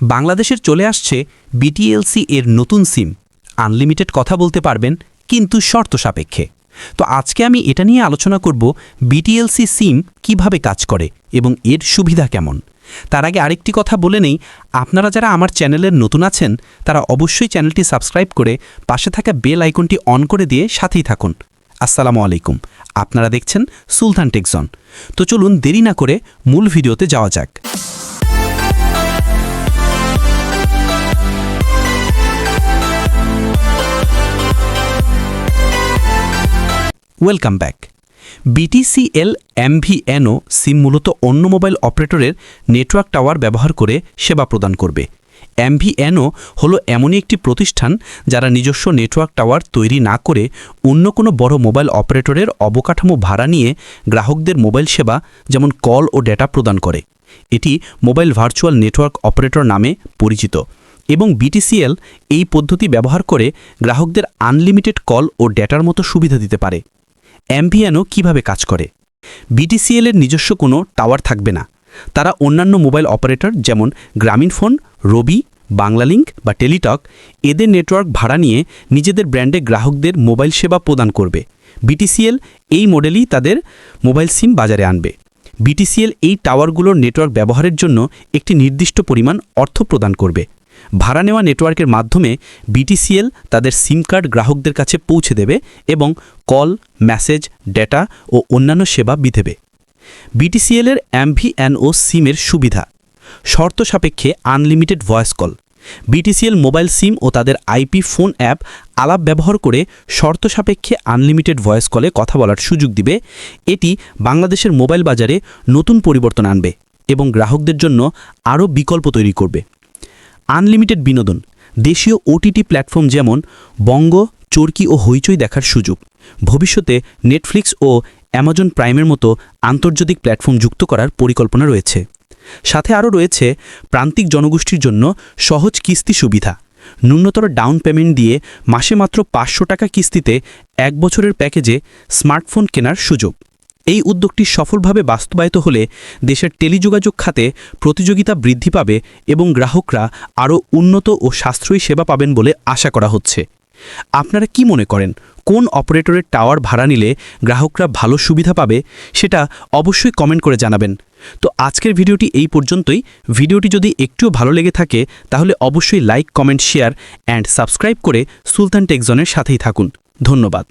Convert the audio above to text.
বাংলাদেশের চলে আসছে বিটিএলসি এর নতুন সিম। আনলিমিটেড কথা বলতে পারবেন, কিন্তু শর্ত সাপেক্ষে। তো আজকে আমি এটা নিয়ে আলোচনা করব বিটিএলসি সিম কীভাবে কাজ করে এবং এর সুবিধা কেমন। তার আগে আরেকটি কথা বলে নেই, আপনারা যারা আমার চ্যানেলের নতুন আছেন, তারা অবশ্যই চ্যানেলটি সাবস্ক্রাইব করে পাশে থাকা বেল আইকনটি অন করে দিয়ে সাথেই থাকুন। আসসালামু আলাইকুম। আপনারা দেখছেন সুলতান টেকজন। তো চলুন দেরি না করে মূল ভিডিওতে যাওয়া যাক। Welcome back BTCL MVNO SIM মূলত অন্য মোবাইল অপারেটরের নেটওয়ার্ক টাওয়ার ব্যবহার করে সেবা প্রদান করবে। এমভিএনও হলো এমনই একটি প্রতিষ্ঠান যারা নিজস্ব নেটওয়ার্ক টাওয়ার তৈরি না করে অন্য কোনো বড় মোবাইল অপারেটরের অবকাঠামো ভাড়া নিয়ে গ্রাহকদের মোবাইল সেবা, যেমন কল ও ডেটা প্রদান করে। এটি মোবাইল ভার্চুয়াল নেটওয়ার্ক অপারেটর নামে পরিচিত এবং বিটিসিএল এই পদ্ধতি ব্যবহার করে গ্রাহকদের আনলিমিটেড কল ও ডেটার মতো সুবিধা দিতে পারে। এমভিএনও কীভাবে কাজ করে? বিটিসিএল এর নিজস্ব কোনো টাওয়ার থাকবে না। তারা অন্যান্য মোবাইল অপারেটর যেমন গ্রামীণ ফোন, রবি, বাংলালিংক বা টেলিটক এদের নেটওয়ার্ক ভাড়া নিয়ে নিজেদের ব্র্যান্ডে গ্রাহকদের মোবাইল সেবা প্রদান করবে। বিটিসিএল এই মডেলই তাদের মোবাইল সিম বাজারে আনবে। বিটিসিএল এই টাওয়ারগুলোর নেটওয়ার্ক ব্যবহারের জন্য একটি নির্দিষ্ট পরিমাণ অর্থ প্রদান করবে। ভাড়া নেওয়া নেটওয়ার্কের মাধ্যমে বিটিসিএল তাদের সিম কার্ড গ্রাহকদের কাছে পৌঁছে দেবে এবং কল, মেসেজ, ডেটা ও অন্যান্য সেবা বিধেবে। বিটিসিএলের এমভিএনও সিমের সুবিধা। শর্ত সাপেক্ষে unlimited voice call. BTCL mobile SIM ও তাদের আইপি ফোন অ্যাপ আলাপ ব্যবহার করে শর্ত সাপেক্ষে আনলিমিটেড ভয়েস কলে কথা বলার সুযোগ দিবে। এটি বাংলাদেশের মোবাইল বাজারে নতুন পরিবর্তন আনবে এবং গ্রাহকদের জন্য আরও বিকল্প তৈরি করবে। আনলিমিটেড বিনোদন, দেশীয় ওটিটি প্ল্যাটফর্ম যেমন বঙ্গ, চরকি ও হইচই দেখার সুযোগ। ভবিষ্যতে নেটফ্লিক্স ও অ্যামাজন প্রাইমের মতো আন্তর্জাতিক প্ল্যাটফর্ম যুক্ত করার পরিকল্পনা রয়েছে। সাথে আরও রয়েছে প্রান্তিক জনগোষ্ঠীর জন্য সহজ কিস্তি সুবিধা। ন্যূনতর ডাউন পেমেন্ট দিয়ে মাসে মাত্র পাঁচশো টাকা কিস্তিতে এক বছরের প্যাকেজে স্মার্টফোন কেনার সুযোগ। এই উদ্যোগটি সফলভাবে বাস্তবায়িত হলে দেশের টেলিযোগাযোগ খাতে প্রতিযোগিতা বৃদ্ধি পাবে এবং গ্রাহকরা আরও উন্নত ও সাশ্রয়ী সেবা পাবেন বলে আশা করা হচ্ছে। আপনারা কি মনে করেন, কোন অপারেটরের টাওয়ার ভাড়া নিলে গ্রাহকরা ভালো সুবিধা পাবে, সেটা অবশ্যই কমেন্ট করে জানাবেন। তো আজকের ভিডিওটি এই পর্যন্তই। ভিডিওটি যদি একটুও ভালো লেগে থাকে, তাহলে অবশ্যই like, comment, share and subscribe করে সুলতান টেকজনের সাথেই থাকুন। ধন্যবাদ।